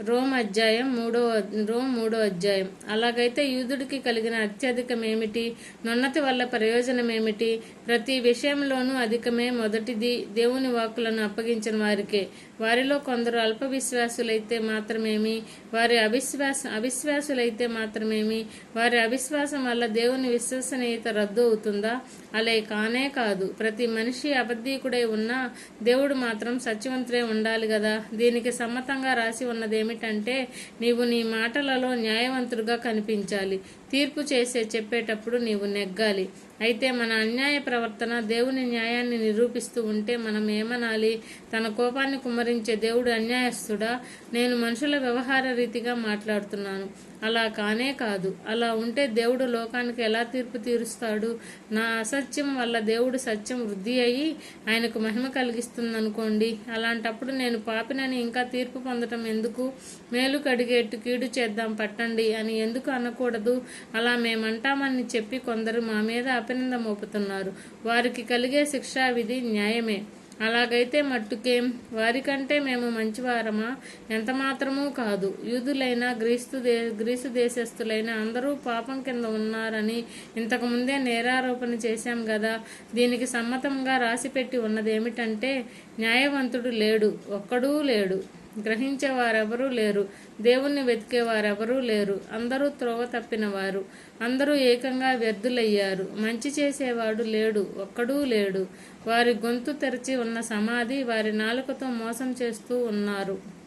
Rome అధ్యాయం మూడో Rome మూడో అధ్యాయం. అలాగైతే యూదుడికి కలిగిన అత్యధికం ఏమిటి? నున్నతి వల్ల ప్రయోజనం ఏమిటి? ప్రతి విషయంలోనూ అధికమే మొదటిది దేవుని వాక్కులను అప్పగించిన వారికే. వారిలో కొందరు అల్ప విశ్వాసులైతే మాత్రమేమి? వారి అవిశ్వాస అవిశ్వాసులైతే మాత్రమేమి? వారి అవిశ్వాసం వల్ల దేవుని విశ్వసనీయత రద్దు అవుతుందా? అలే కానే కాదు. ప్రతి మనిషి అబద్ధీకుడై ఉన్నా దేవుడు మాత్రం సత్యవంతుడే ఉండాలి కదా దీనికి సమ్మతంగా రాసి ఉన్నదే ఏమిటంటే నీవు నీ మాటలలో న్యాయవంతుడుగా కనిపించాలి. తీర్పు చేసే చెప్పేటప్పుడు నీవు నెగ్గాలి. అయితే మన అన్యాయ ప్రవర్తన దేవుని న్యాయాన్ని నిరూపిస్తూ ఉంటే మనం ఏమనాలి? తన కోపాన్ని కుమ్మరించే దేవుడు అన్యాయస్తుడా? నేను మనుషుల వ్యవహార రీతిగా మాట్లాడుతున్నాను. అలా కానే కాదు. అలా ఉంటే దేవుడు లోకానికి ఎలా తీర్పు తీరుస్తాడు? నా అసత్యం వల్ల దేవుడు సత్యం వృద్ధి అయ్యి ఆయనకు మహిమ కలిగిస్తుందనుకోండి. అలాంటప్పుడు నేను పాపినని ఇంకా తీర్పు పొందటం ఎందుకు? మేలు కడిగేట్టు కీడు చేద్దాం పట్టండి అని ఎందుకు అనకూడదు? అలా మేమంటామని చెప్పి కొందరు మా మీద అభినందన మోపుతున్నారు వారికి కలిగే శిక్షా విధి న్యాయమే. అలాగైతే మట్టుకేం? వారికంటే మేము మంచివారమా? ఎంత మాత్రమూ కాదు. యూదులైన గ్రీస్తు దే గ్రీసు దేశస్థులైన అందరూ పాపం కింద ఉన్నారని ఇంతకుముందే నేరారోపణ చేశాం కదా దీనికి సమ్మతంగా రాసిపెట్టి ఉన్నదేమిటంటే న్యాయవంతుడు లేడు ఒక్కడూ లేడు. గ్రహించేవారెవరూ లేరు. దేవుణ్ణి వెతికేవారెవరూ లేరు. అందరూ త్రోవ తప్పినవారు. అందరూ ఏకంగా వ్యర్థులయ్యారు. మంచి చేసేవాడు లేడు ఒక్కడూ లేడు. వారి గొంతు తెరిచి ఉన్న సమాధి వారి నాలుకతో మోసం చేస్తూ ఉన్నారు.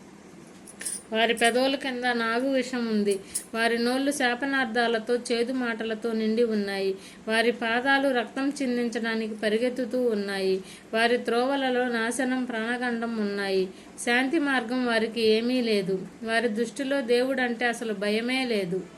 వారి పెదవుల కింద నాగు విషం ఉంది. వారి నోళ్ళు శాపనార్థాలతో చేదు మాటలతో నిండి ఉన్నాయి. వారి పాదాలు రక్తం చిందించడానికి పరిగెత్తుతూ ఉన్నాయి. వారి త్రోవలలో నాశనం ప్రాణగండం ఉన్నాయి. శాంతి మార్గం వారికి ఏమీ లేదు. వారి దృష్టిలో దేవుడంటే అసలు భయమే లేదు.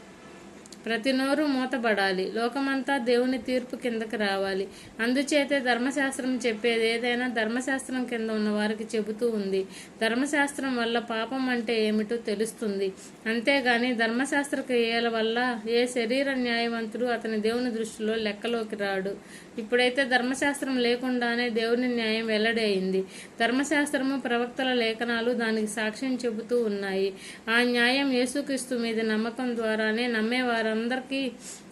ప్రతి నోరు మూతబడాలి. లోకమంతా దేవుని తీర్పు కిందకి రావాలి. అందుచేతే ధర్మశాస్త్రం చెప్పేది ఏదైనా ధర్మశాస్త్రం కింద ఉన్న వారికి చెబుతూ ఉంది. ధర్మశాస్త్రం వల్ల పాపం అంటే ఏమిటో తెలుస్తుంది. అంతేగాని ధర్మశాస్త్ర క్రియల వల్ల ఏ శరీర న్యాయవంతుడు అతని దేవుని దృష్టిలో లెక్కలోకి రాడు. ఇప్పుడైతే ధర్మశాస్త్రం లేకుండానే దేవుని న్యాయం వెల్లడి అయింది. ధర్మశాస్త్రము ప్రవక్తల లేఖనాలు దానికి సాక్ష్యం చెబుతూ ఉన్నాయి. ఆ న్యాయం యేసుక్రీస్తు మీద నమ్మకం ద్వారానే నమ్మేవారు వారందరికీ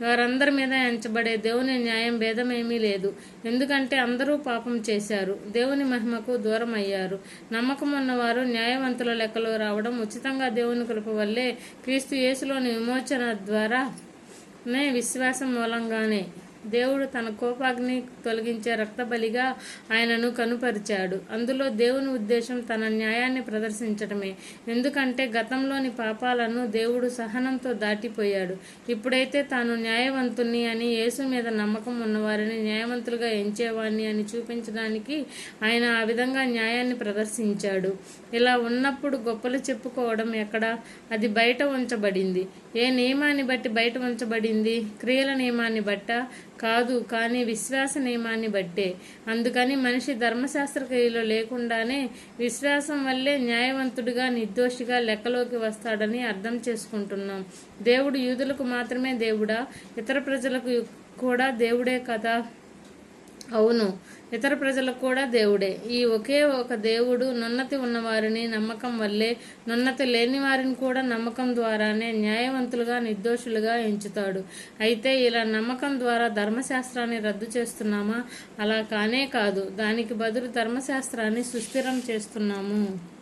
వారందరి మీద ఎంచబడే దేవుని న్యాయం భేదమేమీ లేదు. ఎందుకంటే అందరూ పాపం చేశారు. దేవుని మహిమకు దూరం అయ్యారు నమ్మకం ఉన్నవారు న్యాయవంతుల లెక్కలో రావడం ఉచితంగా దేవుని కృప వల్లే క్రీస్తు యేసులోని విమోచన ద్వారా నే విశ్వాసం మూలంగానే దేవుడు తన కోపాగ్ని తొలగించే రక్తబలిగా ఆయనను కనుపరిచాడు. అందులో దేవుని ఉద్దేశం తన న్యాయాన్ని ప్రదర్శించడమే ఎందుకంటే గతంలోని పాపాలను దేవుడు సహనంతో దాటిపోయాడు. ఇప్పుడైతే తాను న్యాయవంతుని అని యేసు మీద నమ్మకం ఉన్నవారిని న్యాయవంతులుగా ఎంచేవాణ్ణి అని చూపించడానికి ఆయన ఆ విధంగా న్యాయాన్ని ప్రదర్శించాడు. ఇలా ఉన్నప్పుడు గొప్పలు చెప్పుకోవడం ఎక్కడ? అది బయట ఉంచబడింది. ఏ నియమాన్ని బట్టి బయట ఉంచబడింది? క్రియల నియమాన్ని బట్ట? కాదు కానీ విశ్వాస నియమాన్ని బట్టే. అందుకని మనిషి ధర్మశాస్త్ర క్రియలో లేకుండానే విశ్వాసం వల్లే న్యాయవంతుడిగా నిర్దోషిగా లెక్కలోకి వస్తాడని అర్థం చేసుకుంటున్నాం. దేవుడు యూదులకు మాత్రమే దేవుడా? ఇతర ప్రజలకు కూడా దేవుడే కదా? అవును. ఇతర ప్రజలకు కూడా దేవుడే. ఈ ఒకే ఒక దేవుడు నున్నతి ఉన్నవారిని నమ్మకం వల్లే నున్నతి లేని వారిని కూడా నమ్మకం ద్వారానే న్యాయవంతులుగా నిర్దోషులుగా ఎంచుతాడు. అయితే ఇలా నమ్మకం ద్వారా ధర్మశాస్త్రాన్ని రద్దు చేస్తున్నామా? అలా కానే కాదు. దానికి బదులు ధర్మశాస్త్రాన్ని సుస్థిరం చేస్తున్నాము.